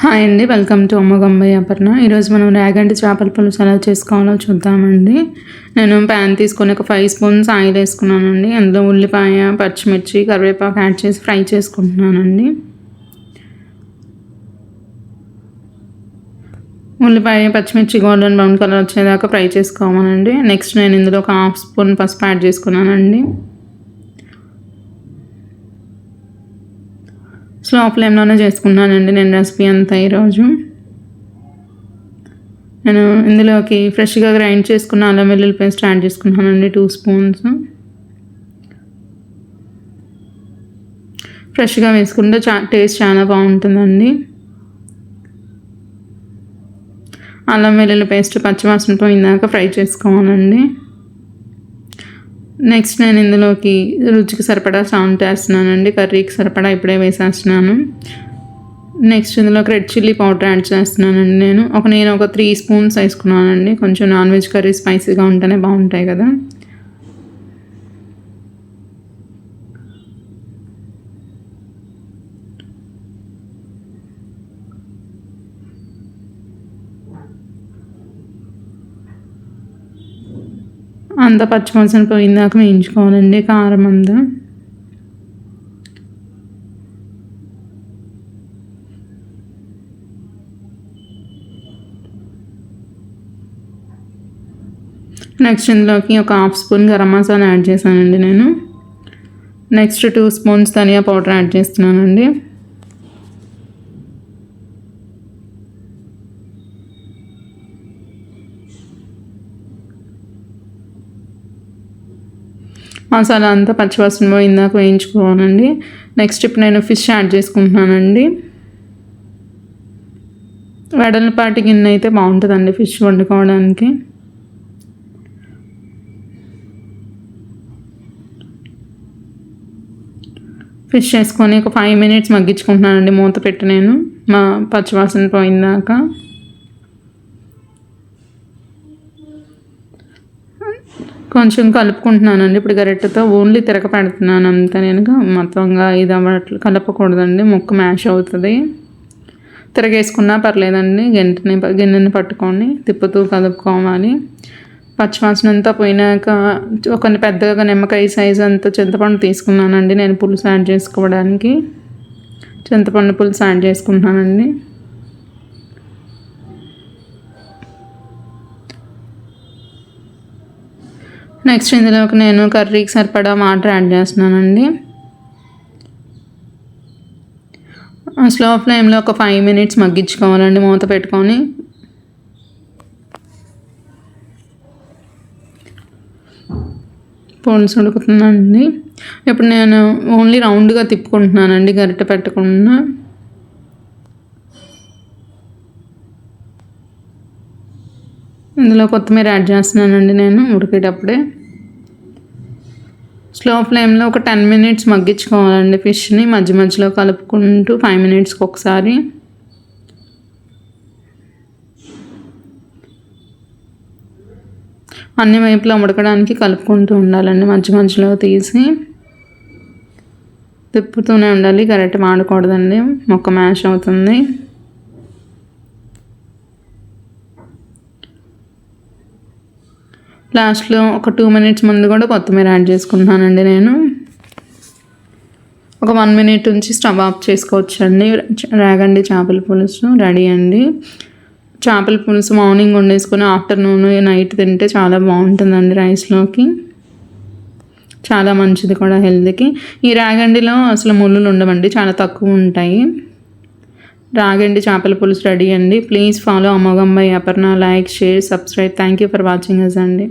Hi అండి welcome to అమ్మగంబయ్య Aparna. ఈరోజు మనం రేగంటి చేపల పులుసు ఎలా చేసుకోవాలో చూద్దామండి. నేను ప్యాన్ తీసుకొని ఒక ఫైవ్ స్పూన్స్ ఆయిల్ వేసుకున్నానండి. అందులో ఉల్లిపాయ పచ్చిమిర్చి కరివేపాకు యాడ్ చేసి ఫ్రై చేసుకుంటున్నానండి. ఉల్లిపాయ పచ్చిమిర్చి గోల్డెన్ బ్రౌన్ కలర్ వచ్చేదాకా ఫ్రై చేసుకోవాలండి. నెక్స్ట్ నేను ఇందులో ఒక హాఫ్ స్పూన్ పసుపు యాడ్ చేసుకున్నానండి. స్లో ఫ్లేమ్లోనే చేసుకున్నానండి నేను రెసిపీ అంతా ఈరోజు. నేను ఇందులోకి ఫ్రెష్గా గ్రైండ్ చేసుకున్న అల్లం వెల్లుల్లి పేస్ట్ యాడ్ చేసుకున్నానండి టూ స్పూన్స్ ఫ్రెష్గా వేసుకుంటే చా టేస్ట్ చాలా బాగుంటుందండి. అల్లం వెల్లుల్లి పేస్ట్ పచ్చివాసన పోయిందాక ఫ్రై చేసుకోవాలండి. నెక్స్ట్ నేను ఇందులోకి రుచికి సరిపడా సాల్ట్ వేస్తున్నానండి. కర్రీకి సరిపడా ఇప్పుడే వేసేస్తున్నాను. నెక్స్ట్ ఇందులోకి రెడ్ చిల్లీ పౌడర్ యాడ్ చేస్తున్నానండి నేను. ఒక నేను ఒక త్రీ స్పూన్స్ వేసుకున్నానండి. కొంచెం నాన్ వెజ్ కర్రీ స్పైసీగా ఉంటేనే బాగుంటాయి కదా. అంతా పచ్చివాసన పోయిందాక వేయించుకోవాలండి కారం అంతా. నెక్స్ట్ ఇందులోకి ఒక half spoon garam masala add చేశానండి నేను. నెక్స్ట్ టూ స్పూన్స్ ధనియా పౌడర్ యాడ్ చేస్తున్నానండి. మసాలా అంతా పచ్చివాసన పోయిందాక వేయించుకోవాలండి. నెక్స్ట్ ఇప్పుడు నేను ఫిష్ యాడ్ చేసుకుంటున్నానండి. వెడలపాటి గిన్నె అయితే బాగుంటుందండి ఫిష్ వండుకోవడానికి. ఫిష్ చేసుకొని ఒక ఫైవ్ మినిట్స్ మగ్గించుకుంటున్నానండి మూత పెట్టి నేను. మా పచ్చివాసన పోయిందాక కొంచెం కలుపుకుంటున్నానండి. ఇప్పుడు గరిటెతో ఓన్లీ తిరగ పెడుతున్నాను. అంతే నేను మొత్తంగా ఇది అవ్వట్లు కలపకూడదండి. ముక్క మ్యాష్ అవుతుంది. తిరగేసుకున్నా పర్లేదండి. గిన్నెని గిన్నెని పట్టుకొని తిప్పుతూ కలుపుకోవాలి పచ్చివాసన అంతా పోయినాక ఒక పెద్దగా నిమ్మకాయ సైజ్ అంత చింతపండు తీసుకున్నానండి. నేను పులుసు యాడ్ చేసుకోవడానికి. చింతపండు పులుసు యాడ్ చేసుకుంటున్నానండి. నెక్స్ట్ ఇందులోకి నేను కర్రీకి సరిపడా వాటర్ యాడ్ చేస్తున్నానండి. స్లో ఫ్లేమ్లో ఒక ఫైవ్ మినిట్స్ మగ్గించుకోవాలండి మూత పెట్టుకొని. పొన్స్ ఉడుకుతుందండి ఇప్పుడు నేను ఓన్లీ రౌండ్గా తిప్పుకుంటున్నానండి గరిటె పెట్టకుండా. ఇందులో కొత్తిమీర యాడ్ చేస్తున్నానండి నేను ఉడికేటప్పుడే. స్లో ఫ్లేమ్లో ఒక టెన్ మినిట్స్ మగ్గించుకోవాలండి ఫిష్ని మధ్య మధ్యలో కలుపుకుంటూ ఫైవ్ మినిట్స్కి ఒకసారి. అన్ని వైపులా ఉడకడానికి కలుపుకుంటూ ఉండాలండి. మధ్య మధ్యలో తీసి తిప్పుతూనే ఉండాలి. కరెక్ట్ వాడకూడదండి. మొక్క మ్యాష్ అవుతుంది. లాస్ట్లో ఒక టూ మినిట్స్ ముందు కూడా కొత్తిమీర యాడ్ చేసుకుంటున్నానండి నేను. ఒక వన్ మినిట్ నుంచి స్టవ్ ఆఫ్ చేసుకోవచ్చు అండి రాగండి చేపల పులుసు రెడీ అండి. చేపల పులుసు మార్నింగ్ వండేసుకొని ఆఫ్టర్నూన్ నైట్ తింటే చాలా బాగుంటుందండి రైస్లోకి. చాలా మంచిది కూడా హెల్త్కి. ఈ రాగండిలో అసలు ముళ్ళులు ఉండవండి చాలా తక్కువ ఉంటాయి. రాగండి చేపల పులుసు రెడీ అండి. Please follow అమ్మగమ్మాయి Aparna. Like share subscribe thank you for watching us అండి.